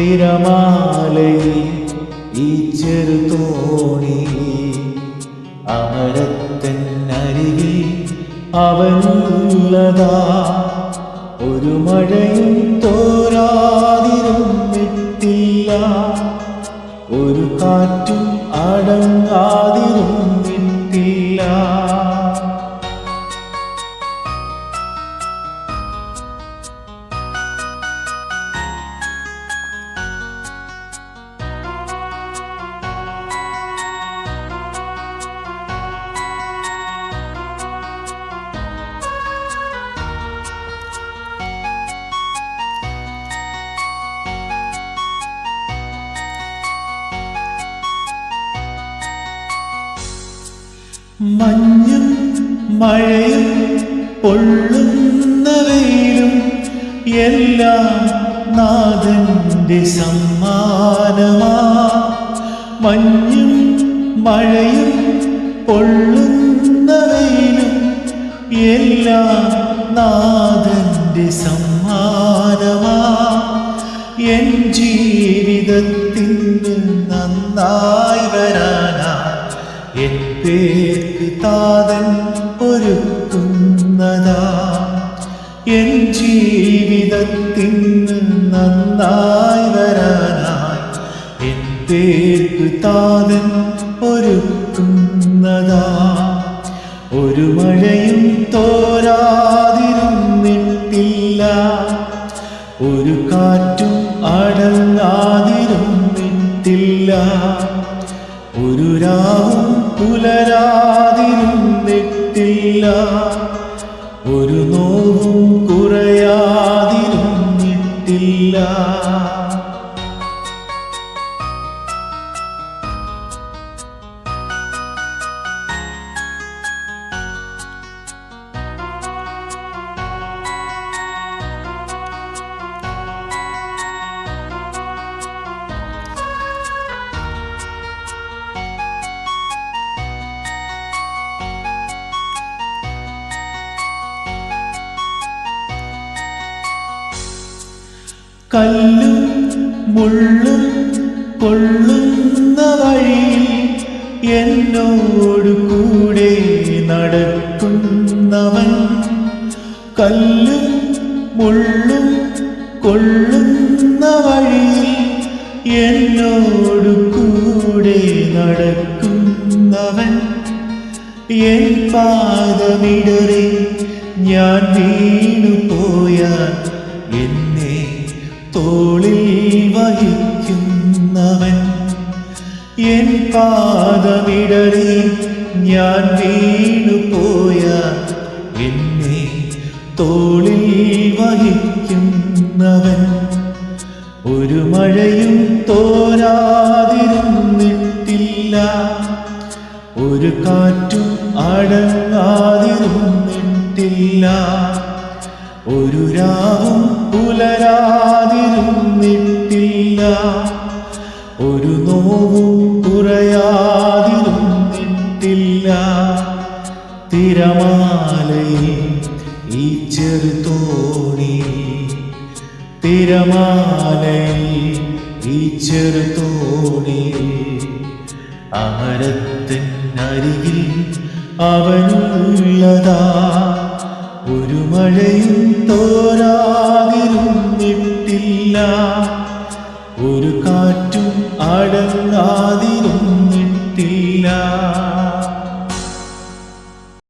തിരമാലയിൽ ഈ ചെറുതോണി അമരത്തിനരികിൽ അവനുള്ളതാ. ഒരു മഴയും മഞ്ഞും മഴയും പൊള്ളുന്ന വെയിലും എല്ലാം നാഥന്റെ സമ്മാനമാ. മഞ്ഞും മഴയും പൊള്ളുന്ന വെയിലും എല്ലാം നാഥന്റെ സമ്മാനമാ. എൻ ജീവിതത്തിന് നന്നായി വരാനാ എൻ പേർക്ക് താതൻ ഒരുക്കുന്നതാ. എൻ ജീവിതത്തിൽ നന്നായി വരാനായി എൻ പിതാതൻ താതൻ ഒരുക്കുന്നതാ. ഒരു മഴയും തോരാതിരുന്നിട്ടില്ല ഒരു കാറ്റും അടങ്ങാതിരുന്നിട്ടില്ല ഒരു രാവും പുലരാതിരുന്നിട്ടില്ല ഒരു കല്ലും മുള്ളും കൊള്ളുന്ന വഴിയിൽ എന്നോട് കൂടെ നടക്കുന്നവൻ. കല്ലും മുള്ളും കൊള്ളുന്ന വഴിയിൽ എന്നോട് കൂടെ നടക്കുന്നവൻ. എൻ പാദമിടറി ഞാൻ വീണു പോയാൽ തോളിൽ വഹിക്കുന്നവൻ എൻ പാദമിടറി ഞാൻ വീണു പോയാൽ എന്നെ തോളിൽ വഹിക്കുന്നവൻ. ഒരു മഴയും തോരാതിരുന്നിട്ടില്ല. ഒരു കാറ്റും അടങ്ങാതിരുന്നിട്ടില്ല. ഒരു രാവും പുലരാതിരുന്നിട്ടില്ല ഒരു നോവും കുറയാതിരുന്നിട്ടില്ല തിരമാലയിൽ ഈ ചെറുതോണി തിരമാലയിൽ ഈ ചെറുതോണി അമരത്തിനരികിൽ അവനുള്ളതാ. ഒരു മഴയും തോരാതിരുന്നിട്ടില്ല